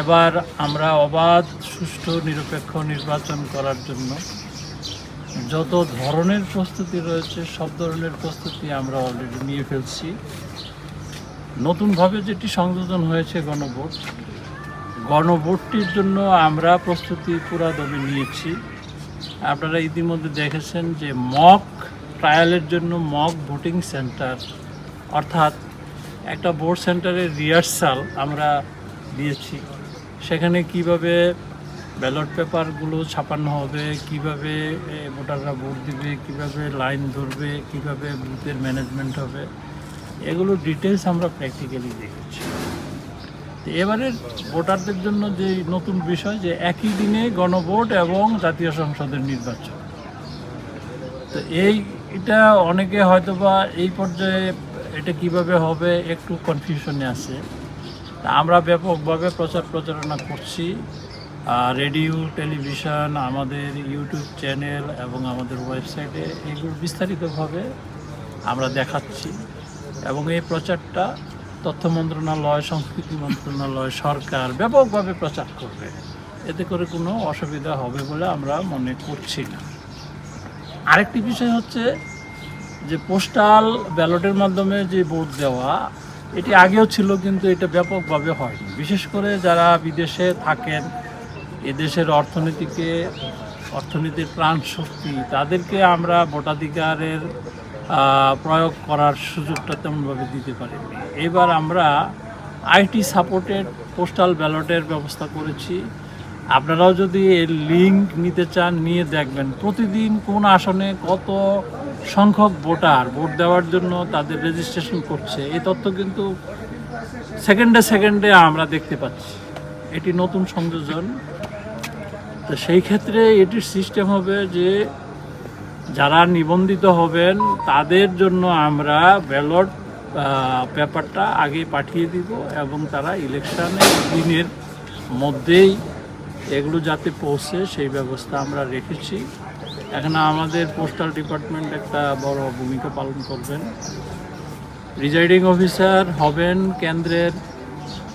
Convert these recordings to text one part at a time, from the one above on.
এবার আমরা অবাধ, সুষ্ঠু, নিরপেক্ষ নির্বাচন করার জন্য যত ধরনের প্রস্তুতি রয়েছে, সব ধরনের প্রস্তুতি আমরা অলরেডি নিয়ে ফেলছি। নতুনভাবে যেটি সংযোজন হয়েছে গণভোট, গণভোটটির জন্য আমরা প্রস্তুতি পুরা দমে নিয়েছি। আপনারা ইতিমধ্যে দেখেছেন যে মক ট্রায়ালের জন্য মক ভোটিং সেন্টার, অর্থাৎ একটা ভোট সেন্টারের রিহার্সাল আমরা দিয়েছি। সেখানে কীভাবে ব্যালট পেপারগুলো ছাপানো হবে, কীভাবে ভোটাররা ভোট দিবে, কীভাবে লাইন ধরবে, কীভাবে বুথের ম্যানেজমেন্ট হবে, এগুলো ডিটেলস আমরা প্র্যাকটিক্যালি দেখেছি। তো এবারের ভোটারদের জন্য যে নতুন বিষয় যে একই দিনে গণভোট এবং জাতীয় সংসদের নির্বাচন। তো এই, এটা অনেকে হয়তোবা এই পর্যায়ে এটা কীভাবে হবে একটু কনফিউশনে আছে। আমরা ব্যাপকভাবে প্রচার প্রচারণা করছি। রেডিও, টেলিভিশন, আমাদের ইউটিউব চ্যানেল এবং আমাদের ওয়েবসাইটে এগুলো বিস্তারিতভাবে আমরা দেখাচ্ছি। এবং এই প্রচারটা তথ্য মন্ত্রণালয়, সংস্কৃতি মন্ত্রণালয় সরকার ব্যাপকভাবে প্রচার করবে। এতে করে কোনো অসুবিধা হবে বলে আমরা মনে করছি না। আরেকটি বিষয় হচ্ছে যে, পোস্টাল ব্যালটের মাধ্যমে যে ভোট দেওয়া এটি আগেও ছিল, কিন্তু এটা ব্যাপকভাবে হয়নি। বিশেষ করে যারা বিদেশে থাকেন, এদেশের অর্থনীতিকে, অর্থনীতির প্রাণ শক্তি তাদেরকে আমরা ভোটাধিকারের প্রয়োগ করার সুযোগটা তেমনভাবে দিতে পারিনি। এবার আমরা আইটি সাপোর্টেড পোস্টাল ব্যালটের ব্যবস্থা করেছি। আপনারাও যদি এর লিঙ্ক নিতে চান, নিয়ে দেখবেন। প্রতিদিন কোন আসনে কত সংখ্যক ভোটার ভোট দেওয়ার জন্য তাদের রেজিস্ট্রেশন করছে। এই তথ্য কিন্তু সেকেন্ডে সেকেন্ডে আমরা দেখতে পাচ্ছি। এটি নতুন সংযোজন। তো সেই ক্ষেত্রে এটির সিস্টেম হবে যে যারা নিবন্ধিত হবেন, তাদের জন্য আমরা ব্যালট পেপারটা আগে পাঠিয়ে দিব এবং তারা ইলেকশনের দিনের মধ্যেই এগুলো যাতে পৌঁছে, সেই ব্যবস্থা আমরা রেখেছি। এখানে আমাদের পোস্টাল ডিপার্টমেন্ট একটা বড় ভূমিকা পালন করবেন। রিজাইডিং অফিসার হবেন কেন্দ্রের,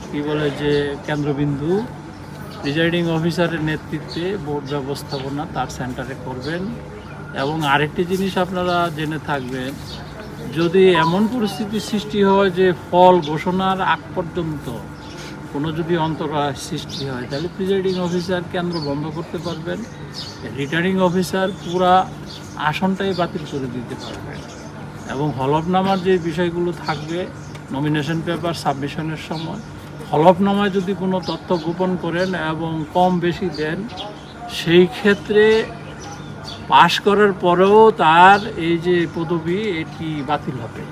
কি বলে যে, কেন্দ্রবিন্দু। রিজাইডিং অফিসারের নেতৃত্বে বোর্ড ব্যবস্থাপনা তার সেন্টারে করবেন। এবং আরেকটি জিনিস আপনারা জেনে থাকবেন, যদি এমন পরিস্থিতি সৃষ্টি হয় যে ফল ঘোষণার আগ পর্যন্ত কোনো যদি অন্তরায় সৃষ্টি হয়, তাহলে প্রিজাইডিং অফিসার কেন্দ্র বন্ধ করতে পারবেন। রিটার্নিং অফিসার পুরা আসনটাই বাতিল করে দিতে পারবেন। এবং হলফনামার যে বিষয়গুলো থাকবে নমিনেশন পেপার সাবমিশনের সময়, হলফনামায় যদি কোনো তথ্য গোপন করেন এবং কম বেশি দেন, সেই ক্ষেত্রে পাশ করার পরেও তার এই যে পদবি, এটি বাতিল হবে।